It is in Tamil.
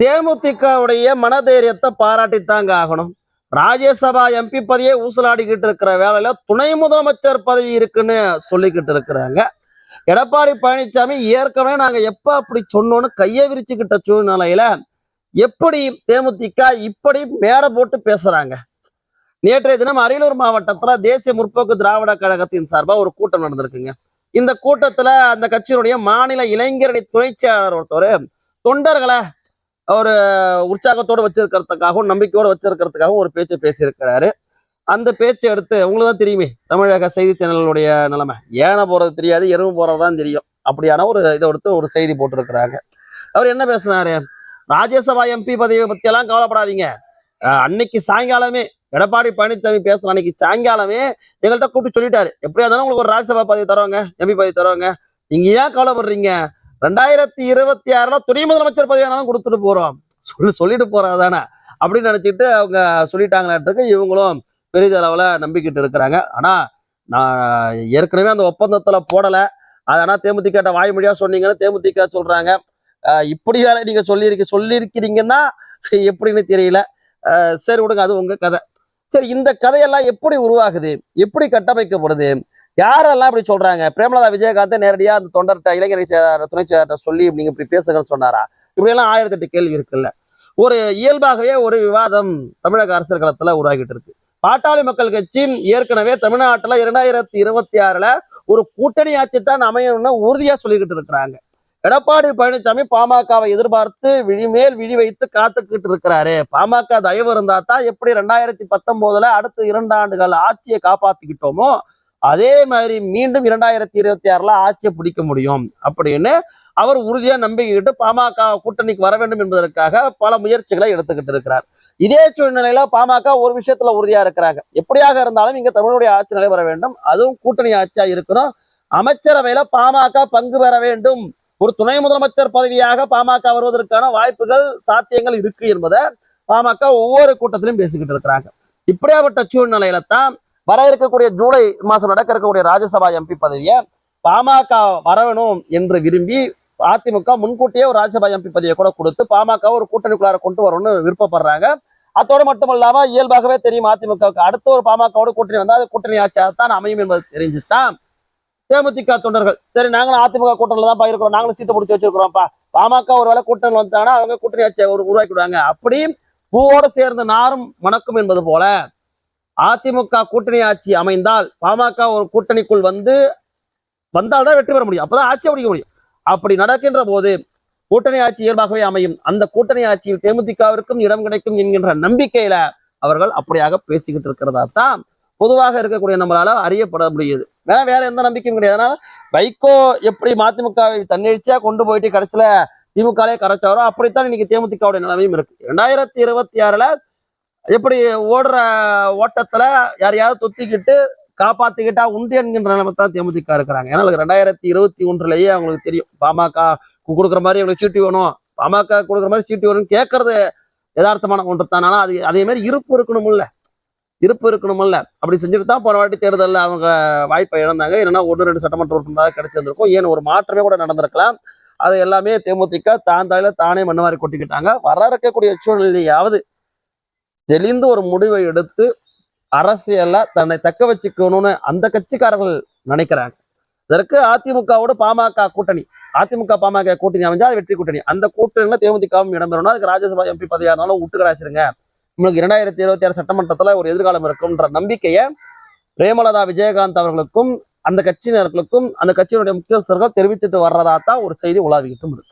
தேமுதிகவுடைய மனதைரியத்தை பாராட்டித்தாங்க ஆகணும். ராஜ்யசபா எம்பி பதவியே ஊசலாடிக்கிட்டு இருக்கிற வேலையில துணை முதலமைச்சர் பதவி இருக்குன்னு சொல்லிக்கிட்டு இருக்கிறாங்க. எடப்பாடி பழனிசாமி ஏற்கனவே நாங்க எப்ப அப்படி சொன்னோன்னு கையை விரிச்சுக்கிட்ட சூழ்நிலையில எப்படி தேமுதிக இப்படி மேடை போட்டு பேசுறாங்க. நேற்றைய தினம் அரியலூர் மாவட்டத்துல தேசிய முற்போக்கு திராவிட கழகத்தின் சார்பா ஒரு கூட்டம் நடந்திருக்குங்க. இந்த கூட்டத்துல அந்த கட்சியினுடைய மாநில இளைஞரணி துணை செயலாளர் ஒருத்தர் தொண்டர்களை ஒரு உற்சாகத்தோடு வச்சிருக்கிறதுக்காகவும் நம்பிக்கையோடு வச்சிருக்கிறதுக்காகவும் ஒரு பேச்சை பேசியிருக்கிறாரு. அந்த பேச்சை எடுத்து உங்களுக்கு தான் தெரியுமே தமிழக செய்தி சேனலுடைய நிலைமை. ஏனை போகிறது தெரியாது எருவு போகிறது தான் தெரியும். அப்படியான ஒரு இதை எடுத்து ஒரு செய்தி போட்டிருக்கிறாங்க. அவர் என்ன பேசினாரு? ராஜ்யசபா எம்பி பதவியை பற்றியெல்லாம் கவலைப்படாதீங்க. அன்னைக்கு சாயங்காலமே எடப்பாடி பழனிசாமி பேசுற அன்னைக்கு சாயங்காலமே எங்கள்கிட்ட கூப்பிட்டு சொல்லிட்டாரு. எப்படியா இருந்தாலும் உங்களுக்கு ஒரு ராஜ்யசபா பதவி தருவாங்க எம்பி பதவி தருவாங்க. நீங்க ஏன் கவலைப்படுறீங்க? ரெண்டாயிரத்தி இருபத்தி ஆறுல துணை முதலமைச்சர் பதவியானாலும் கொடுத்துட்டு போறோம். சொல்லி சொல்லிட்டு போறாதானே? அப்படின்னு நினைச்சிட்டு அவங்க சொல்லிட்டாங்களாட்டுக்கு இவங்களும் பெரிதளவுல நம்பிக்கிட்டு இருக்கிறாங்க. ஆனா நான் ஏற்கனவே அந்த ஒப்பந்தத்துல போடல. அது ஆனா தேமுதிக வாய்மொழியா சொன்னீங்கன்னு தேமுதிக சொல்றாங்க. இப்படி வேற நீங்க சொல்லியிருக்க சொல்லியிருக்கிறீங்கன்னா எப்படின்னு தெரியல. சரி விடுங்க அது உங்க கதை. சரி இந்த கதையெல்லாம் எப்படி உருவாகுது? எப்படி கட்டமைக்கப்படுது? யாரெல்லாம் இப்படி சொல்றாங்க? பிரேமலதா விஜயகாந்த் நேரடியா அந்த தொண்டர்கிட்ட இளைஞரை செயலாளர் துணை செயலாளர் சொல்லி நீங்க இப்படி பேசுங்கன்னு சொன்னாரா? இப்படி எல்லாம் ஆயிரத்தி எட்டு கேள்வி இருக்குல்ல. ஒரு இயல்பாகவே ஒரு விவாதம் தமிழக அரசியல் களத்துல உருவாகிட்டு இருக்கு. பாட்டாளி மக்கள் கட்சி ஏற்கனவே தமிழ்நாட்டுல இரண்டாயிரத்தி இருபத்தி ஆறுல ஒரு கூட்டணி ஆட்சி தான் அமையணும்னு உறுதியா சொல்லிக்கிட்டு இருக்கிறாங்க. எடப்பாடி பழனிசாமி பாமகவை எதிர்பார்த்து விழிமேல் விழி வைத்து காத்துக்கிட்டு இருக்கிறாரு. பாமக தயவு இருந்தா தான் எப்படி ரெண்டாயிரத்தி பத்தொன்பதுல அடுத்த இரண்டு ஆண்டுகள் ஆட்சியை காப்பாத்திக்கிட்டோமோ அதே மாதிரி மீண்டும் இரண்டாயிரத்தி இருபத்தி ஆறுல ஆட்சியை பிடிக்க முடியும் அப்படின்னு அவர் உறுதியா நம்பிக்கிட்டு பாமக கூட்டணிக்கு வர வேண்டும் என்பதற்காக பல முயற்சிகளை எடுத்துக்கிட்டு இருக்கிறார். இதே சூழ்நிலையில பாமக ஒரு விஷயத்துல உறுதியா இருக்கிறாங்க. எப்படியாக இருந்தாலும் இங்க தமிழுடைய ஆட்சி நிலை வர வேண்டும். அதுவும் கூட்டணி ஆட்சியா இருக்கணும். அமைச்சரவையில பாமக பங்கு பெற வேண்டும். ஒரு துணை முதலமைச்சர் பதவியாக பாமக வருவதற்கான வாய்ப்புகள் சாத்தியங்கள் இருக்கு என்பதை பாமக ஒவ்வொரு கூட்டத்திலும் பேசிக்கிட்டு இருக்கிறாங்க. இப்படியாப்பட்ட சூழ்நிலையில தான் வர இருக்கக்கூடிய ஜூலை மாசம் நடக்க இருக்கக்கூடிய ராஜ்யசபா எம்பி பதவியை பாமக வரணும் என்று விரும்பி அதிமுக முன்கூட்டியே ஒரு ராஜ்யசபா எம்பி பதவியை கூட கொடுத்து பாமக ஒரு கூட்டணிக்குள்ளார கொண்டு வரணும்னு விருப்பப்படுறாங்க. அத்தோடு மட்டும் இல்லாம இயல்பாகவே தெரியும் அதிமுகவுக்கு அடுத்த ஒரு பாமகவோட கூட்டணி வந்தால் அது கூட்டணி ஆட்சியாகத்தான் அமையும் என்பது தெரிஞ்சுதான் தேமுதிக தொண்டர்கள். சரி நாங்களும் அதிமுக கூட்டணியில் தான் இருக்கிறோம். நாங்களும் சீட்டை பிடிச்சி வச்சிருக்கிறோம்ப்பா. பாமக ஒரு வேலை கூட்டணி வந்துட்டாங்கன்னா அவங்க கூட்டணி ஆட்சியை ஒரு உருவாக்கி விடுவாங்க. அப்படி பூவோடு சேர்ந்து நாரும் மணக்கும் என்பது போல அதிமுக கூட்டணி ஆட்சி அமைந்தால் பாமக ஒரு கூட்டணிக்குள் வந்து வந்தால்தான் வெற்றி பெற முடியும். அப்பதான் ஆட்சி பிடிக்க முடியும். அப்படி நடக்கின்ற போது கூட்டணி ஆட்சி இயல்பாகவே அமையும். அந்த கூட்டணி ஆட்சியில் தேமுதிகவிற்கும் இடம் கிடைக்கும் என்கின்ற நம்பிக்கையில அவர்கள் அப்படியாக பேசிக்கிட்டு இருக்கிறதா தான் பொதுவாக இருக்கக்கூடிய நம்மளால அறியப்பட முடியுது. வேற வேற எந்த நம்பிக்கையும் கிடையாது. அதனால வைகோ எப்படி மதிமுகவை தன்னெழுச்சியா கொண்டு போயிட்டு கடைசியில திமுகலே கரைச்சாரோ அப்படித்தான் இன்னைக்கு தேமுதிகவுடைய நிலைமையும் இருக்கு. ரெண்டாயிரத்தி இருபத்தி ஆறுல எப்படி ஓடுற ஓட்டத்துல யாரையாவது தொத்திக்கிட்டு காப்பாத்திக்கிட்டா உண்டு என்கின்ற நிலைமை தான் தேமுதிக இருக்கிறாங்க. ஏன்னா ரெண்டாயிரத்தி இருபத்தி ஒன்றுலயே அவங்களுக்கு தெரியும். பாமக கொடுக்குற மாதிரி அவங்களுக்கு சீட்டு வேணும். பாமக கொடுக்குற மாதிரி சீட்டு வேணும்னு கேட்கறது யதார்த்தமான ஒன்று தான் ஆனால் அது அதே மாதிரி இருப்பு இருக்கணுமில்ல இருப்பு இருக்கணுமில்ல அப்படி செஞ்சுட்டு தான் போன வாட்டி தேர்தலில் அவங்க வாய்ப்பை இழந்தாங்க. என்னன்னா ஒன்று ரெண்டு சட்டமன்ற உறுப்பினராக கிடைச்சிருந்திருக்கும். ஏன் ஒரு மாற்றமே கூட நடந்திருக்கலாம். அது எல்லாமே தேமுதிக தான் தலையில தானே மண்ணு மாதிரி கொட்டிக்கிட்டாங்க. வர இருக்கக்கூடிய சூழ்நிலையாவது தெளிந்து ஒரு முடிவை எடுத்து அரசியல்ல தன்னை தக்க வச்சுக்கணும்னு அந்த கட்சிக்காரர்கள் நினைக்கிறாங்க. இதற்கு அதிமுகவோட பாமக கூட்டணி. அதிமுக பாமக கூட்டணி அமைஞ்சா அது வெற்றி கூட்டணி. அந்த கூட்டணியில தேமுதிகவும் இடம்பெறணும் அதுக்கு ராஜ்யசபா எம்பி பதவியாக இருந்தாலும் விட்டு கடாச்சிருங்க உங்களுக்கு இரண்டாயிரத்தி இருபத்தி ஆறு சட்டமன்றத்துல ஒரு எதிர்காலம் இருக்கும்ன்ற நம்பிக்கையை பிரேமலதா விஜயகாந்த் அவர்களுக்கும் அந்த கட்சியினர்களுக்கும் அந்த கட்சியினுடைய முக்கியஸ்தர்கள் தெரிவிச்சுட்டு வர்றதா தான் ஒரு செய்தி உலாவிக்கிட்டும் இருக்கு.